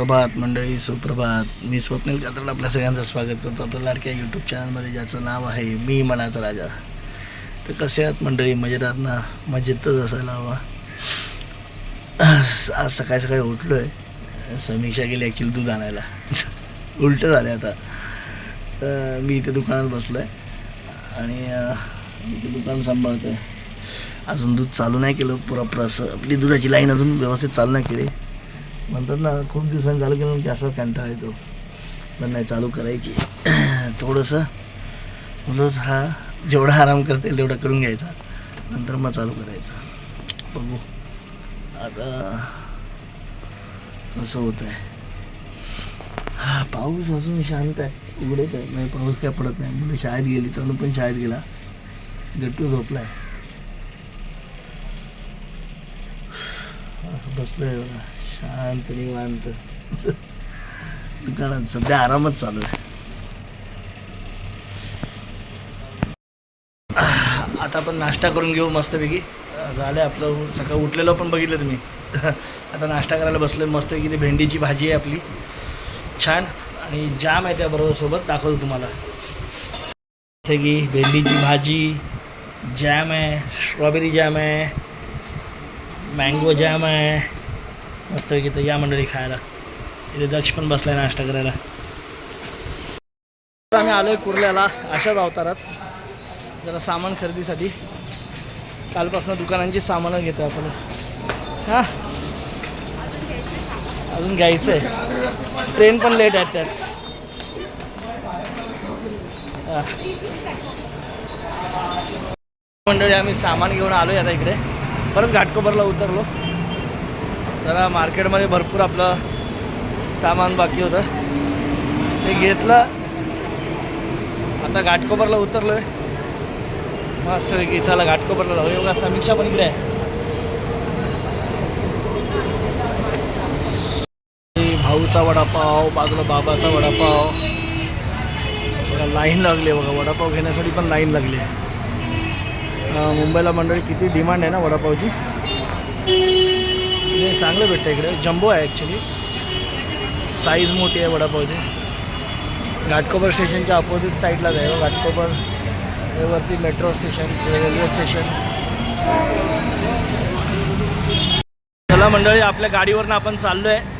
सुप्रभात मंडळी सुप्रभात. मी स्वप्नील कात्रड आपल्या सगळ्यांचं स्वागत करतो आपल्या लाडक्या यूट्यूब चॅनलमध्ये ज्याचं नाव आहे मी मनाचा राजा. तर कसे आहात मंडळी? मजेत ना? मजेतच असायला हवा. आज सकाळी सकाळी उठलो आहे समीक्षा गेली ॲक्च्युली दूध आणायला. उलटं झालं आता. तर मी इथे दुकानात बसलो आहे आणि इथे दुकान सांभाळतो आहे अजून दूध चालू नाही केलं. प्रॉपर असं आपली दुधाची लाईन अजून व्यवस्थित चालू नाही केली. म्हणतात ना खूप दिवसांनी चालू केलं की असाच कंटाळा येतो. पण नाही चालू करायची. थोडंसं मुलं हा जेवढा आराम करता येईल तेवढा करून घ्यायचा. नंतर मग चालू करायचं. बघू. आता कसं होत आहे हा पाऊस अजून शांत आहे. उघडत आहे नाही पाऊस काय पडत नाही. मुलं शाळेत गेली तर पण शाळेत गेला. गट्टू आहे असं बसलं बघा शांत निवांत दुकानात सध्या आरामच चालू आहे. आता आपण नाश्ता करून घेऊ मस्तपैकी. झालं आपलं सकाळी उठलेलं पण बघितलं तुम्ही. आता नाश्ता करायला बसलो मस्तपैकी ती भेंडीची भाजी आहे आपली. छान. आणि जाम आहे त्याबरोबर सोबत दाखवतो तुम्हाला. जसं की भेंडीची भाजी जॅम आहे स्ट्रॉबेरी जॅम आहे मँगो जॅम आहे. मस्त इथं या मंडळी खायला. इथे दक्ष पण बसलाय नाश्ता करायला. आम्ही आलोय कुर्ल्याला अशाच अवतारात. जरा सामान खरेदीसाठी. कालपासून दुकानांची सामानं घेतो आपण. हां? अजून घ्यायचं आहे ट्रेन पण लेट आहेत त्यात. मंडळी आम्ही सामान घेऊन आलो आता इकडे. परत घाटकोपरला उतरलो. जरा मार्केटमध्ये भरपूर आपलं सामान बाकी होतं. ते घेतलं. आता घाटकोपरला उतरलो आहे मस्त की चला घाटकोपरला जाऊ एवढा समीक्षा पण इकडे आहे. भाऊचा वडापाव बाजूला बाबाचा वडापाव. बघा लाईन लागली आहे बघा. वडापाव घेण्यासाठी पण लाईन लागली आहे. मुंबईला मंडळी किती डिमांड आहे ना वडापावची? हे चांगलं भेटतं इकडे. जम्बो आहे ॲक्च्युली साईज मोठी आहे वडापावची. घाटकोपर स्टेशनच्या अपोजिट साईडलाच आहे हो, घाटकोपर वरती मेट्रो स्टेशन रेल्वे स्टेशन चला मंडळी आपल्या गाडीवरनं आपण चाललो आहे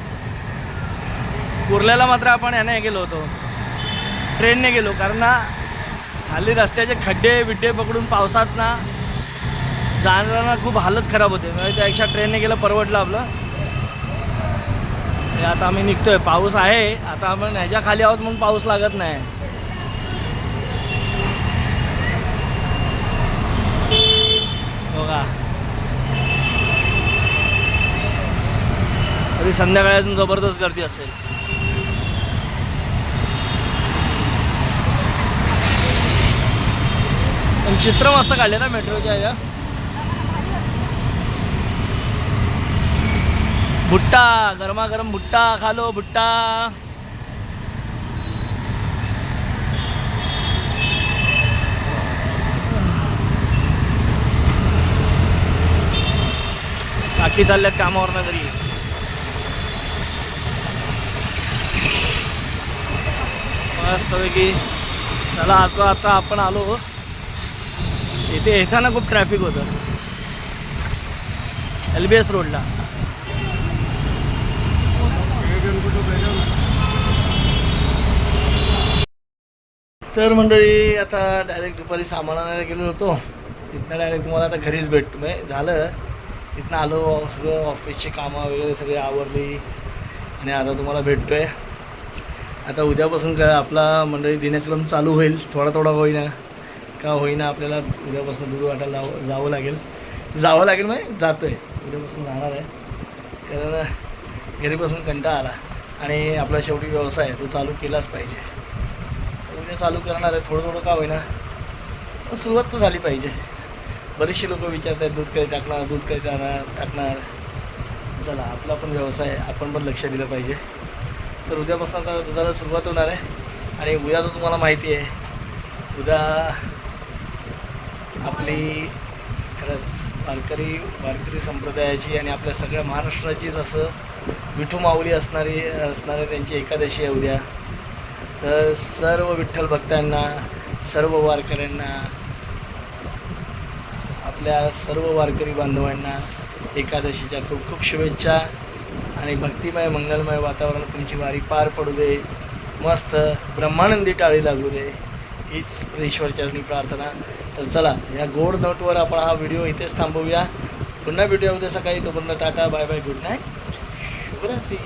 कुर्ल्याला मात्र आपण याने गेलो होतो. ट्रेनने गेलो कारण ना हल्ली रस्त्याचे खड्डे बिड्डे पकडून पावसात ना जाणाऱ्यांना खूप हालत खराब होते. म्हणजे त्यापेक्षा ट्रेनने गेलं परवडलं आपलं. हे आता आम्ही निघतोय. पाऊस आहे. आता आपण ह्याच्या खाली आहोत म्हणून पाऊस लागत नाही. बघा. तरी संध्याकाळी अजून जबरदस्त गर्दी असेल. पण चित्र मस्त काढले ना मेट्रोच्या या भुट्टा गरमागरम भुट्टा खालो भुट्टा. काकी चालल्यात कामावर ना घरी मस्तपैकी चला आता आता आपण आलो. इथे येताना खूप ट्रॅफिक होतं. एल बी एस रोडला तर मंडळी आता डायरेक्ट दुपारी सामान आणायला गेलो होतो. तिथनं डायरेक्ट तुम्हाला आता घरीच भेटतो. म्हणजे झालं तिथनं आलो सगळं ऑफिसची कामं वगैरे सगळी आवरली आणि आता तुम्हाला भेटतो आहे आता उद्यापासून काय आपला मंडळी दिनक्रम चालू होईल. थोडा थोडा होईना. का होईना आपल्याला उद्यापासून दूध वाटायला जावं जावं लागेल. जावं लागेल म्हणजे जातो आहे उद्यापासून राहणार आहे. कारण घरीपासून कंटाळा आला. आणि आपला शेवटी व्यवसाय आहे तो चालू केलाच पाहिजे. व्हिडिओ चालू करणार आहे थोडं थोडं का होईना. पण सुरुवात तर झाली पाहिजे. बरेचसे लोक विचारत आहेत दूध कधी टाकणार दूध कधी टाकणार टाकणार. चला आपला पण व्यवसाय आपण पण लक्ष दिलं पाहिजे. तर उद्यापासून आता दुधाला सुरुवात होणार आहे. आणि उद्या तर तुम्हाला माहिती आहे उद्या आपली खरंच वारकरी वारकरी संप्रदायाची आणि आपल्या सगळ्या महाराष्ट्राचीच असं विठू माऊली असणारी असणारे त्यांची एकादशी आहे उद्या. तर सर्व विठ्ठल भक्तांना सर्व वारकऱ्यांना आपल्या सर्व वारकरी बांधवांना एकादशीच्या खूप खूप शुभेच्छा आणि भक्तिमय मंगलमय वातावरणात तुमची वारी पार पडू दे. मस्त ब्रह्मानंदी टाळी लागू दे. हीच ईश्वरचरणी प्रार्थना. तर चला या गोड नोटवर आपण हा व्हिडिओ इथेच थांबवूया. पुन्हा भेटूया उद्या सकाळी. तोपर्यंत tata bye bye good night. शुभरात्री.